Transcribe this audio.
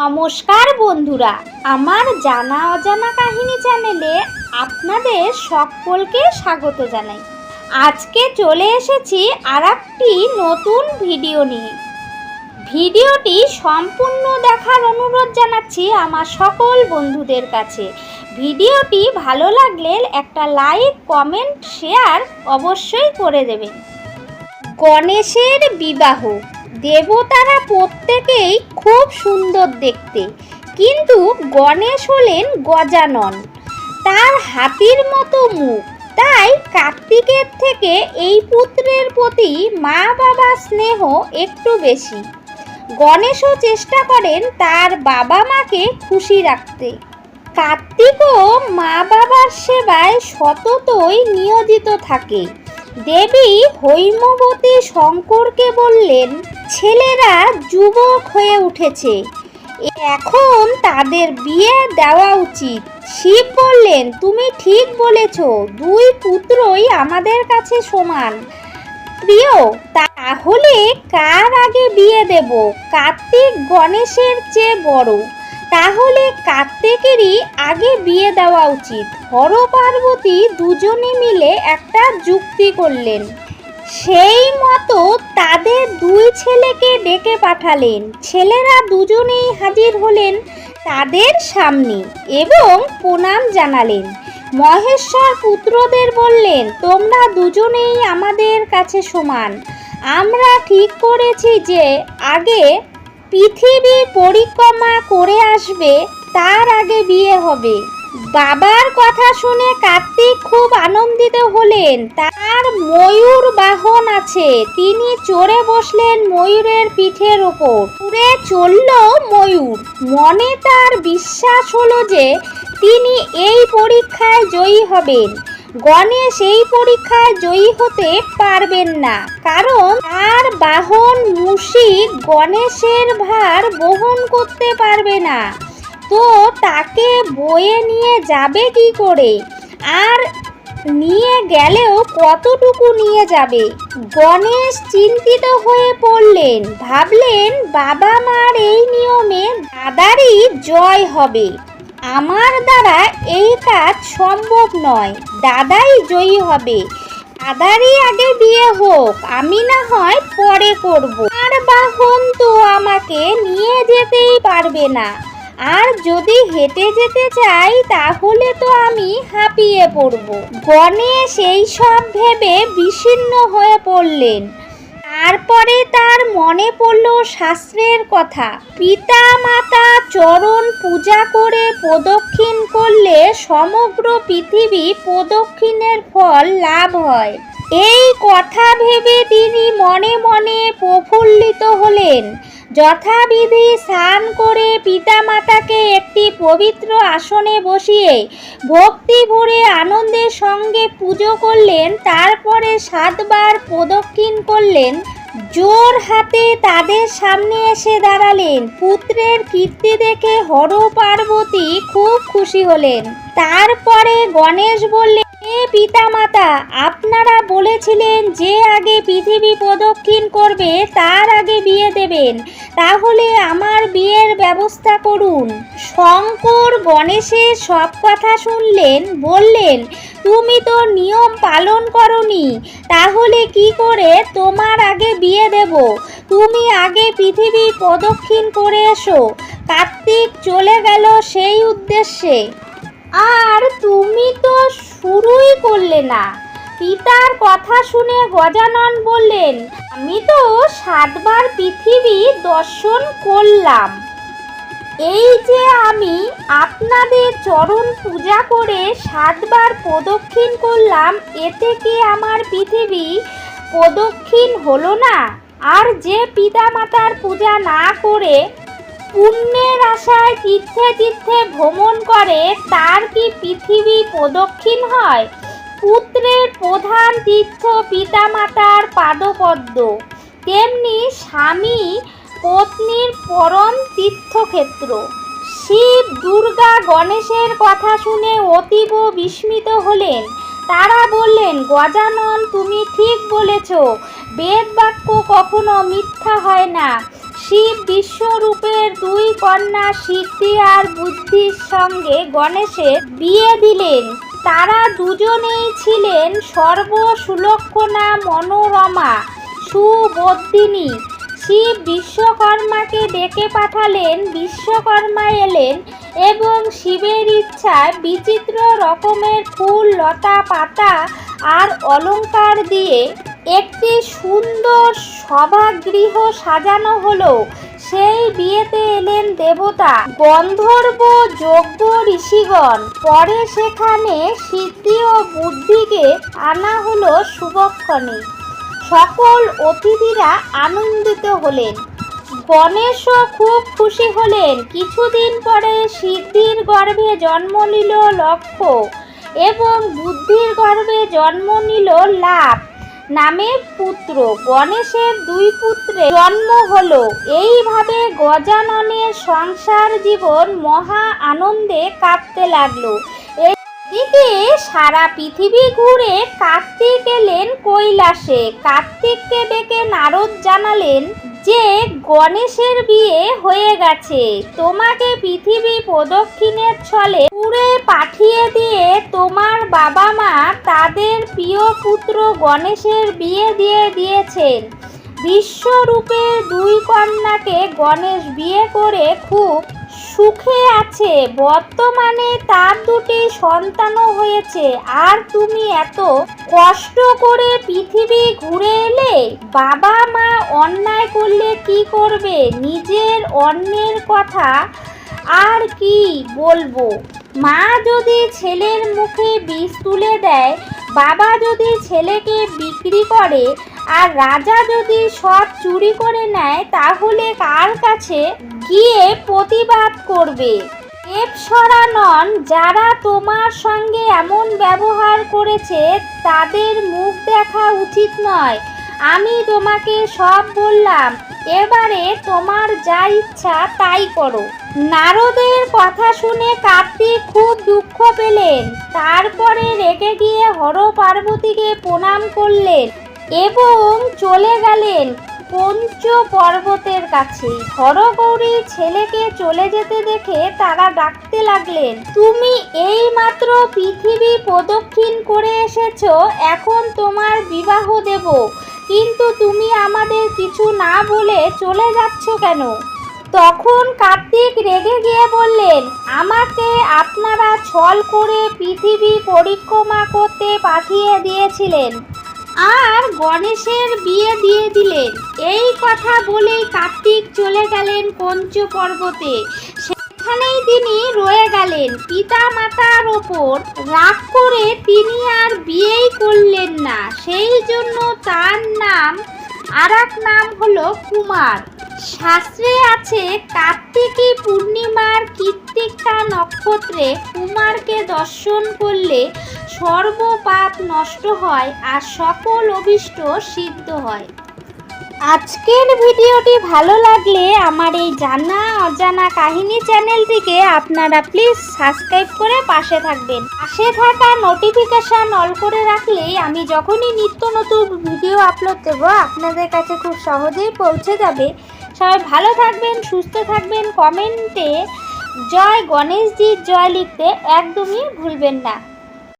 নমস্কার বন্ধুরা, আমার জানা অজানা কাহিনী চ্যানেলে আপনাদের সকলকে স্বাগত জানাই। আজকে চলে এসেছি আর নতুন ভিডিও নিয়ে। ভিডিওটি সম্পূর্ণ দেখার অনুরোধ জানাচ্ছি আমার সকল বন্ধুদের কাছে। ভিডিওটি ভালো লাগলে একটা লাইক, কমেন্ট, শেয়ার অবশ্যই করে দেবেন। গণেশের বিবাহ। দেবতারা প্রত্যেকেই খুব সুন্দর দেখতে। কিন্তু গণেশ হলেন গজানন। তার হাতির মতো মুখ। তাই কার্তিকের থেকে এই পুত্রের প্রতি মা বাবার স্নেহ একটু বেশি। গণেশও চেষ্টা করেন তার বাবা মাকে খুশি রাখতে। কার্তিকও মা বাবার সেবায় সততই নিয়োজিত থাকে। দেবী হৈমবতী শঙ্করকে বললেন, ছেলেরা যুবক হয়ে উঠেছে। এখন তাদের বিয়ে দেওয়া উচিত। শিব বললেন, তুমি ঠিক বলেছ, দুই পুত্রই আমাদের কাছে সমান। প্রিয়, তাহলে কার আগে বিয়ে দেব? কার্তিক গণেশের চেয়ে বড়। তাহলে কার্তিকেরই আগে বিয়ে দেওয়া উচিত। হর পার্বতী দুজনে মিলে একটা যুক্তি করলেন। সেই মতো তাদের দুই ছেলেকে ডেকে পাঠালেন। ছেলেরা দুজনেই হাজির হলেন তাদের সামনে এবং প্রণাম জানালেন। মহেশ্বর পুত্রদের বললেন, তোমরা দুজনেই আমাদের কাছে সমান। আমরা ঠিক করেছি যে আগে পৃথিবী পরিক্রমা করে আসবে, তার আগে বিয়ে হবে। বাবার কথা শুনে কার্তিক খুব আনন্দিত হলেন। তার ময়ূর বাহন আছে। তিনি চড়ে বসলেন ময়ূরের পিঠের ওপর। উড়ে চলল ময়ূর। মনে তার বিশ্বাস হলো যে তিনি এই পরীক্ষায় জয়ী হবেন। গণেশ এই পরীক্ষায় জয়ী হতে পারবেন না। কারণ তার বাহন মুশিক গণেশের ভার বহন করতে পারবে না। তো তাকে বয়ে নিয়ে যাবে কি করে? আর নিয়ে গেলেও কতটুকু নিয়ে যাবে? গণেশ চিন্তিত হয়ে পড়লেন। ভাবলেন, বাবা মার এই নিয়মে দাদারই জয় হবে। আমার দ্বারা এই কাজ সম্ভব নয়। দাদাই জয়ী হবে। দাদারই আগে বিয়ে হোক, আমি না হয় পরে করব। আর বাহন তো আমাকে নিয়ে যেতেই পারবে না। আর যদি হেঁটে যেতে চাই, তাহলে তো আমি হাঁপিয়ে পড়ব। গণেশ এই সব ভেবে বিচ্ছিন্ন হয়ে পড়লেন। তারপরে তার মনে পড়ল শাস্ত্রের কথা। পিতা মাতা চরণ পূজা করে প্রদক্ষিণ করলে সমগ্র পৃথিবী প্রদক্ষিণের ফল লাভ হয়। এই কথা ভেবে তিনি মনে মনে প্রফুল্লিত হলেন। যথাবিধি স্নান করে পিতামাতাকে একটি পবিত্র আসনে বসিয়ে ভক্তি ভরে আনন্দের সঙ্গে পুজো করলেন, তারপরে সাতবার প্রদক্ষিণ করলেন জোর হাতে তাদের সামনে এসে দাঁড়ালেন। পুত্রের কীর্তি দেখে হর পার্বতী খুব খুশি হলেন। তারপরে গণেশ বললেন হে পিতামাতা, আপনারা বলেছিলেন যে আগে পৃথিবী প্রদক্ষিণ করবে, তার আগে বিয়ে দেবেন। তাহলে আমার বিয়ের ব্যবস্থা করুন। শঙ্কর গণেশের সব কথা শুনলেন, বললেন, তুমি তো নিয়ম পালন করনি, তাহলে কি করে তোমার আগে বিয়ে দেব? তুমি আগে পৃথিবী প্রদক্ষিণ করে এসো। কার্তিক চলে গেল সেই উদ্দেশ্যে। আর তুমি তো শুরুই করলে না। পিতার কথা শুনে গজানন বললেন, আমি তো সাতবার পৃথিবী দর্শন করলাম। এই যে আমি আপনাদের চরণ পূজা করে সাতবার প্রদক্ষিণ করলাম এতে কি আমার পৃথিবী প্রদক্ষিণ হলো না। আর যে পিতামাতার পূজা না করে পুণ্যের আশায় তীর্থে তীর্থে ভ্রমণ করে, তার কি পৃথিবী প্রদক্ষিণ হয়? পুত্রের প্রধান তীর্থ পিতামাতার পাদপদ্ম। তেমনি স্বামী, পত্নীর পরম তীর্থক্ষেত্র। শিব, দুর্গা, গণেশের কথা শুনে অতীব বিস্মিত হলেন। তারা বললেন, গজানন, তুমি ঠিক বলেছ। বেদ বাক্য কখনো মিথ্যা হয় না। শিব বিশ্বরূপের দুই কন্যা সিদ্ধি আর বুদ্ধির সঙ্গে গণেশের বিয়ে দিলেন। তারা দুজনেই ছিলেন সর্বসুলক্ষণা মনোরমা সুবদ্দিনী শিব বিশ্বকর্মাকে ডেকে পাঠালেন, বিশ্বকর্মা এলেন এবং শিবের ইচ্ছায় বিচিত্র রকমের ফুল, লতা, পাতা আর অলঙ্কার দিয়ে একটি সুন্দর সভাগৃহ সাজানো হলো। সেই বিয়েতে এলেন দেবতা, গন্ধর্ব যজ্ঞ ঋষিগণ। পরে সেখানে সিদ্ধি ও বুদ্ধিকে আনা হলো শুভক্ষণে। সকল অতিথিরা আনন্দিত হলেন। গণেশও খুব খুশি হলেন। কিছুদিন পরে সিদ্ধির গর্ভে জন্ম নিল লক্ষ্য এবং বুদ্ধির গর্ভে জন্ম নিল লাভ। নামে পুত্র। গণেশের দুই পুত্রে জন্ম হল। এইভাবে গজাননের সংসার জীবন মহা আনন্দে কাঁপতে লাগল। এদিকে সারা পৃথিবী ঘুরে কার্তিক এলেন কৈলাসে। কার্তিককে ডেকে নারদ জানালেন যে গণেশের বিয়ে হয়ে গেছে, তোমাকে পৃথিবী প্রদক্ষিণের ছলে পুরে পাঠিয়ে দিয়ে তোমার বাবা মা তাদের প্রিয় পুত্র গণেশের বিয়ে দিয়ে দিয়েছেন। বিশ্বরূপের দুই কন্যাকে গণেশ বিয়ে করে খুব সুখে আছে। বর্তমানে তার দুটি সন্তানও হয়েছে। আর তুমি এত কষ্ট করে পৃথিবী ঘুরে এলে বাবা মা অন্যায় করলে কি করবে? নিজের অন্যের কথা আর কি বলব? মা যদি ছেলের মুখে বিষ তুলে দেয়, বাবা যদি ছেলেকে বিক্রি করে, আর রাজা যদি সব চুরি করে নেয়, তাহলে কার কাছে গিয়ে প্রতিবাদ করবে। দেবসরা নন, যারা তোমার সঙ্গে এমন ব্যবহার করেছে, তাদের মুখ দেখা উচিত নয়। আমি তোমাকে সব বললাম, এবারে তোমার যা ইচ্ছা তাই করো। নারদের কথা শুনে কার্তিক খুব দুঃখ পেলেন। তারপরে রেগে গিয়ে হর পার্বতীকে প্রণাম করলেন এবং চলে গেলেন। পঞ্চ পর্বতের কাছে। হরগৌরী ছেলেকে চলে যেতে দেখে তারা ডাকতে লাগলেন, তুমি এই মাত্র পৃথিবী প্রদক্ষিণ করে এসেছ, এখন তোমার বিবাহ দেব। কিন্তু তুমি আমাদের কিছু না বলে চলে যাচ্ছ কেন? তখন কার্তিক রেগে গিয়ে বললেন, আমাকে আপনারা ছল করে পৃথিবী পরিক্রমা করতে পাঠিয়ে দিয়েছিলেন। আর গণেশের বিয়ে দিয়ে দিলেন। এই কথা বলেই কার্তিক চলে গেলেন পঞ্চ পর্বতে সেখানেই তিনি রয়ে গেলেন। পিতা মাতার ওপর রাগ করে তিনি আর বিয়েই করলেন না। সেই জন্য তার নাম, আর নাম হলো কুমার। শাস্ত্রে আছে, কার্তিকী পূর্ণিমার কৃত্তিকা নক্ষত্রে কুমারকে দর্শন করলে সর্বপাপ নষ্ট হয় আর সকল অভিষ্ট সিদ্ধ হয়। আজকের ভিডিওটি ভালো লাগলে আমার এই জানা অজানা কাহিনী চ্যানেলটিকে আপনারা প্লিজ সাবস্ক্রাইব করে পাশে থাকবেন। পাশে থাকা নোটিফিকেশান অল করে রাখলেই আমি যখনই নিত্য নতুন ভিডিও আপলোড দেবো, আপনাদের কাছে খুব সহজেই পৌঁছে যাবে। সবাই ভালো থাকবেন, সুস্থ থাকবেন কমেন্টে জয় গণেশজির জয় লিখতে একদমই ভুলবেন না।